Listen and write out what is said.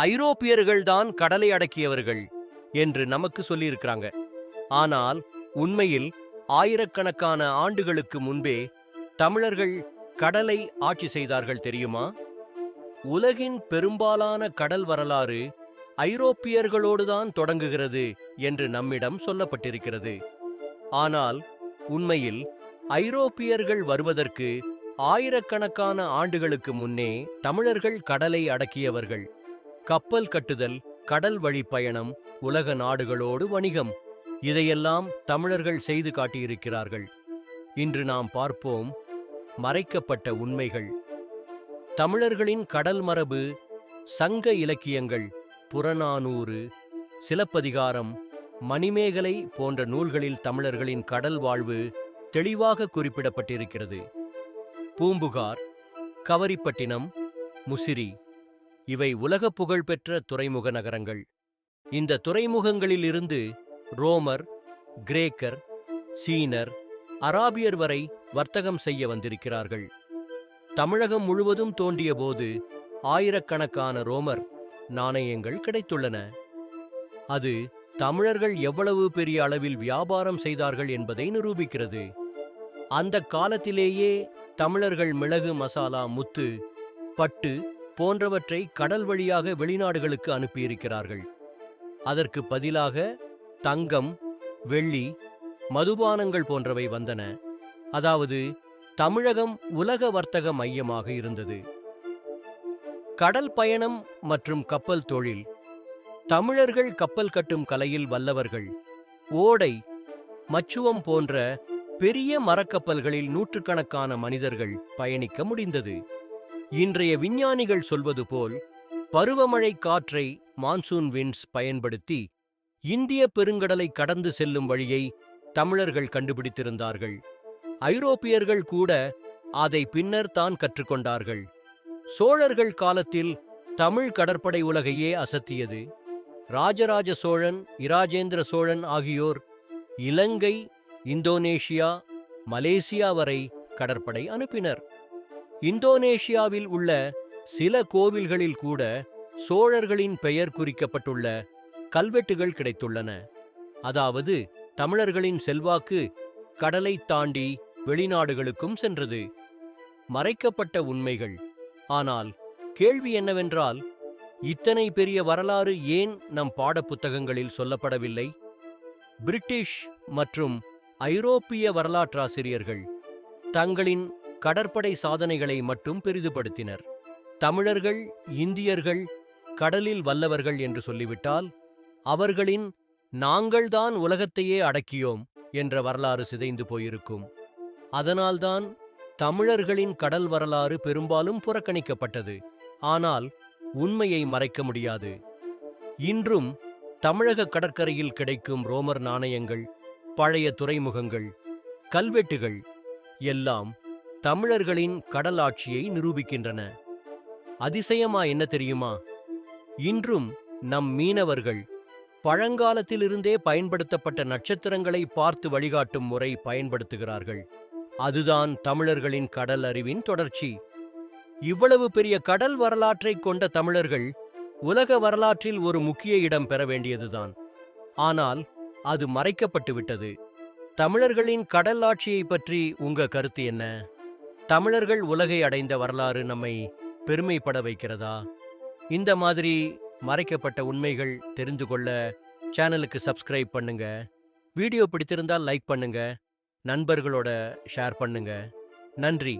ஐரோப்பியர்கள்தான் கடலை அடக்கியவர்கள் என்று நமக்கு சொல்லியிருக்கிறாங்க. ஆனால் உண்மையில் ஆயிரக்கணக்கான ஆண்டுகளுக்கு முன்பே தமிழர்கள் கடலை ஆட்சி செய்தார்கள் தெரியுமா? உலகின் பெரும்பாலான கடல் வரலாறு ஐரோப்பியர்களோடுதான் தொடங்குகிறது என்று நம்மிடம் சொல்லப்பட்டிருக்கிறது. ஆனால் உண்மையில் ஐரோப்பியர்கள் வருவதற்கு ஆயிரக்கணக்கான ஆண்டுகளுக்கு முன்னே தமிழர்கள் கடலை அடக்கியவர்கள் கப்பல் கட்டுதல் கடல் வழி பயணம் உலக நாடுகளோடு வணிகம். இதையெல்லாம் தமிழர்கள் செய்து காட்டியிருக்கிறார்கள். இன்று நாம் பார்ப்போம் மறைக்கப்பட்ட உண்மைகள். தமிழர்களின் கடல் மரபு சங்க இலக்கியங்கள் புறநானூறு சிலப்பதிகாரம் மணிமேகலை போன்ற நூல்களில் தமிழர்களின் கடல் வாழ்வு தெளிவாக குறிப்பிடப்பட்டிருக்கிறது. பூம்புகார் கவரிப்பட்டினம் முசிறி. இவை உலக புகழ்பெற்ற துறைமுக நகரங்கள். இந்த துறைமுகங்களிலிருந்து ரோமர் கிரேக்கர் சீனர் அராபியர் வரை வர்த்தகம் செய்ய வந்திருக்கிறார்கள். தமிழகம் முழுவதும் தோன்றியபோது ஆயிரக்கணக்கான ரோமர் நாணயங்கள் கிடைத்துள்ளன. அது தமிழர்கள் எவ்வளவு பெரிய அளவில் வியாபாரம் செய்தார்கள் என்பதை நிரூபிக்கிறது. அந்த காலத்திலேயே தமிழர்கள் மிளகு மசாலா முத்து பட்டு போன்றவற்றை கடல் வழியாக வெளிநாடுகளுக்கு அனுப்பியிருக்கிறார்கள். அதற்கு பதிலாக தங்கம் வெள்ளி மதுபானங்கள் போன்றவை வந்தன. அதாவது தமிழகம் உலக வர்த்தக மையமாக இருந்தது. கடல் பயணம் மற்றும் கப்பல் தொழில். தமிழர்கள் கப்பல் கட்டும் கலையில் வல்லவர்கள். ஓடை மச்சுவம் போன்ற பெரிய மரக்கப்பல்களில் நூற்றுக்கணக்கான மனிதர்கள் பயணிக்க முடிந்தது. இன்றைய விஞ்ஞானிகள் சொல்வது போல் பருவமழை காற்றை மான்சூன் விண்ட்ஸ் பயன்படுத்தி இந்திய பெருங்கடலை கடந்து செல்லும் வழியை தமிழர்கள் கண்டுபிடித்திருந்தார்கள். ஐரோப்பியர்கள் கூட அதை பின்னர் தான் கற்றுக்கொண்டார்கள். சோழர்கள் காலத்தில் தமிழ் கடற்படை உலகையே அசத்தியது. ராஜராஜ சோழன் இராஜேந்திர சோழன் ஆகியோர் இலங்கை இந்தோனேஷியா மலேசியா வரை கடற்படை அனுப்பினர். இந்தோனேஷியாவில் உள்ள சில கோவில்களில் கூட சோழர்களின் பெயர் குறிக்கப்பட்டுள்ள கல்வெட்டுகள் கிடைத்துள்ளன. அதாவது தமிழர்களின் செல்வாக்கு கடலை தாண்டி வெளிநாடுகளுக்கும் சென்றது. மறைக்கப்பட்ட உண்மைகள். ஆனால் கேள்வி என்னவென்றால் இத்தனை பெரிய வரலாறு ஏன் நம் பாடப்புத்தகங்களில் சொல்லப்படவில்லை? பிரிட்டிஷ் மற்றும் ஐரோப்பிய வரலாற்றாசிரியர்கள் தங்களின் கடற்படை சாதனைகளை மட்டும் பெரிதுபடுத்தினர். தமிழர்கள் இந்தியர்கள் கடலில் வல்லவர்கள் என்று சொல்லிவிட்டால் அவர்களின் நாங்கள்தான் உலகத்தையே அடக்கியோம் என்ற வரலாறு சிதைந்து போயிருக்கும். அதனால்தான் தமிழர்களின் கடல் வரலாறு பெரும்பாலும் புறக்கணிக்கப்பட்டது. ஆனால் உண்மையை மறைக்க முடியாது. இன்றும் தமிழக கடற்கரையில் கிடைக்கும் ரோமர் நாணயங்கள் பழைய துறைமுகங்கள் கல்வெட்டுகள் எல்லாம் தமிழர்களின் கடல் ஆட்சியை நிரூபிக்கின்றன. அதிசயமா என்ன தெரியுமா? இன்றும் நம் மீனவர்கள் பழங்காலத்திலிருந்தே பயன்படுத்தப்பட்ட நட்சத்திரங்களை பார்த்து வழிகாட்டும் முறை பயன்படுத்துகிறார்கள். அதுதான் தமிழர்களின் கடல் அறிவின் தொடர்ச்சி. இவ்வளவு பெரிய கடல் வரலாற்றை கொண்ட தமிழர்கள் உலக வரலாற்றில் ஒரு முக்கிய இடம் பெற வேண்டியதுதான். ஆனால் அது மறைக்கப்பட்டு விட்டது தமிழர்களின் கடல் ஆட்சியை பற்றி உங்க கருத்து என்ன? தமிழர்கள் உலகை அடைந்த வரலாறு நம்மை பெருமைப்பட வைக்கிறதா? இந்த மாதிரி மறைக்கப்பட்ட உண்மைகள் தெரிந்து கொள்ள சேனலுக்கு சப்ஸ்கிரைப் பண்ணுங்க. வீடியோ பிடித்திருந்தால் லைக் பண்ணுங்க. நண்பர்களோட ஷேர் பண்ணுங்க. நன்றி.